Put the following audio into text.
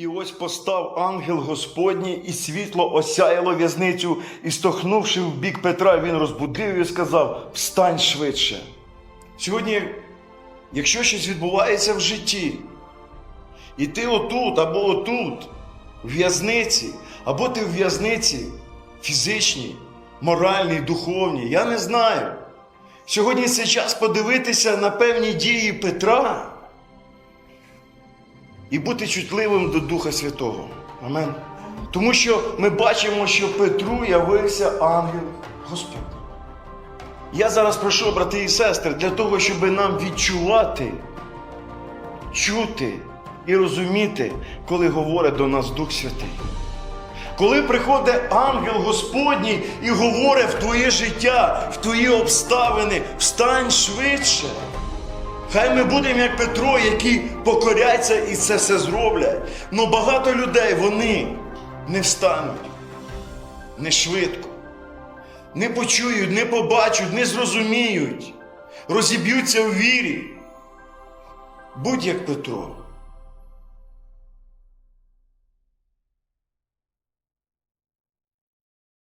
І ось постав ангел Господній, і світло осяяло в'язницю, і стохнувши в бік Петра, він розбудив і сказав: Встань швидше. Сьогодні, якщо щось відбувається в житті, і ти отут або отут, в в'язниці, або ти в в'язниці фізичній, моральній, духовній, я не знаю. Сьогодні це час подивитися на певні дії Петра і бути чутливим до Духа Святого. Амен. Тому що ми бачимо, що Петру явився ангел Господь. Я зараз прошу, брати і сестри, для того, щоб нам відчувати, чути і розуміти, коли говорить до нас Дух Святий. Коли приходить ангел Господній і говорить в твоє життя, в твої обставини, встань швидше. Хай ми будемо як Петро, які покоряться і це все зроблять. Но багато людей вони не встануть, не швидко, не почують, не побачать, не зрозуміють, розіб'ються в вірі. Будь як Петро.